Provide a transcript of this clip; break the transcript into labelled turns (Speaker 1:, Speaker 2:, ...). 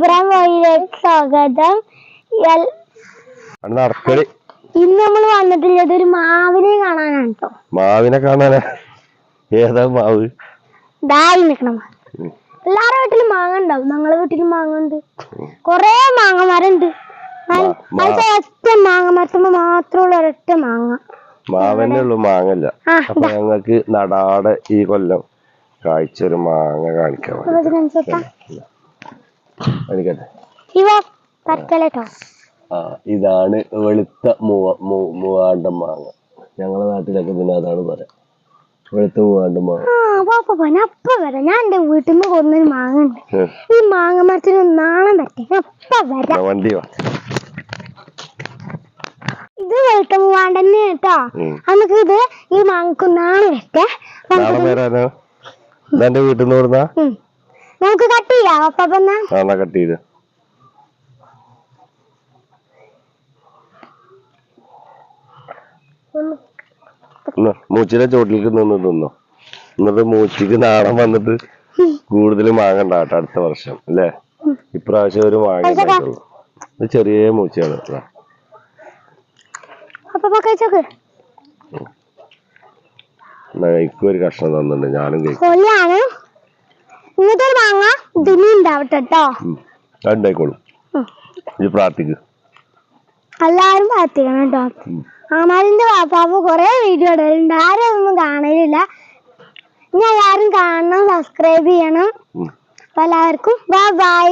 Speaker 1: ഇബ്രാഹിം വഴിയിലേക്ക് സ്വാഗതം. ഇന്ന് നമ്മൾ വന്നിട്ടുള്ളത് ഒരു മാവിനെ കാണാനാണ് കേട്ടോ
Speaker 2: മാവിനെ കാണാനാ? ഏതാ മാവ്?
Speaker 1: ദാരി നിക്കണം. എല്ലാരുടെ വീട്ടിലും മാങ്ങ ഉണ്ടാവും. ഞങ്ങളെ വീട്ടിലും മാങ്ങ ഉണ്ട്. കൊറേ മാങ്ങ മരണ്ട് ഒറ്റ മാങ്ങ മരത്തുമ്പോ മാത്രമുള്ള ഒരൊറ്റ മാങ്ങ.
Speaker 2: മാവന്നെ ഉള്ളു മാങ്ങല്ല. അപ്പൊ ഞങ്ങൾക്ക് നടാടെ ഈ കൊല്ലം കാഴ്ച ഒരു മാങ്ങ കാണിക്കാൻ കാണിക്കട്ടെ
Speaker 1: ഇവ പരക്കലേട്ടോ
Speaker 2: ആ ഇതാണ് വെളുത്ത മൂവ മൂ- മൂവാണ്ടൻ മാങ്ങ. ഞങ്ങളെ നാട്ടിലൊക്കെ പിന്നെ അതാണ് പറയാ. വെളുത്ത മൂവാണ്ടൻ മാങ്ങ.
Speaker 1: അപ്പ വരാം. ഞാൻ എന്റെ വീട്ടിൽ നിന്ന് കൊണ്ടൊരു മാങ്ങ ഉണ്ട്. ഈ മാങ്ങ മരത്തിന് നാളെ പറ്റേ അപ്പ വരാം.
Speaker 2: വണ്ടി വാ.
Speaker 1: ഇത് വെളുത്ത മൂവാണ്ടന്നെ കേട്ടോ.
Speaker 2: ഉം.
Speaker 1: നമുക്ക് ഇത് ഈ മാങ്ങക്ക്
Speaker 2: വരാനോ? എന്റെ വീട്ടിൽ നിന്ന്
Speaker 1: ഉം. നമുക്ക് കട്ട് ചെയ്യാം. അപ്പ എന്നാ
Speaker 2: കട്ട് ചെയ്ത്. മൂച്ചിലെ ചോട്ടിലേക്ക് നിന്ന് തിന്നോ. എന്നിട്ട് മൂച്ചിക്ക് നാളെ വന്നിട്ട് കൂടുതൽ മാങ്ങ ഉണ്ടാകട്ടെ അടുത്ത വർഷം അല്ലേ? ഇപ്രാവശ്യം ഒരു മാങ്ങ ഉണ്ടായിട്ടുള്ളൂ. ചെറിയ മൂച്ചയാണ് കഴിക്കും ഒരു കഷ്ണം തന്നിട്ടുണ്ട് ഞാനും കഴിക്കും.
Speaker 1: ഒരു മാങ്ങ ഇതിനും ഉണ്ടാവട്ടെ കേട്ടോ
Speaker 2: ഉണ്ടായിക്കോളും. ഇത് പ്രാർത്ഥിക്ക്.
Speaker 1: എല്ലാരും പ്രാർത്ഥിക്കണം കേട്ടോ. അമാരിന്റെ പാപ്പാവ് കൊറേ വീഡിയോ ഇടലുണ്ട്. ആരും അതൊന്നും കാണലില്ല. ഇനി എല്ലാരും കാണണം സബ്സ്ക്രൈബ് ചെയ്യണം. അപ്പൊ എല്ലാവർക്കും ബൈ ബൈ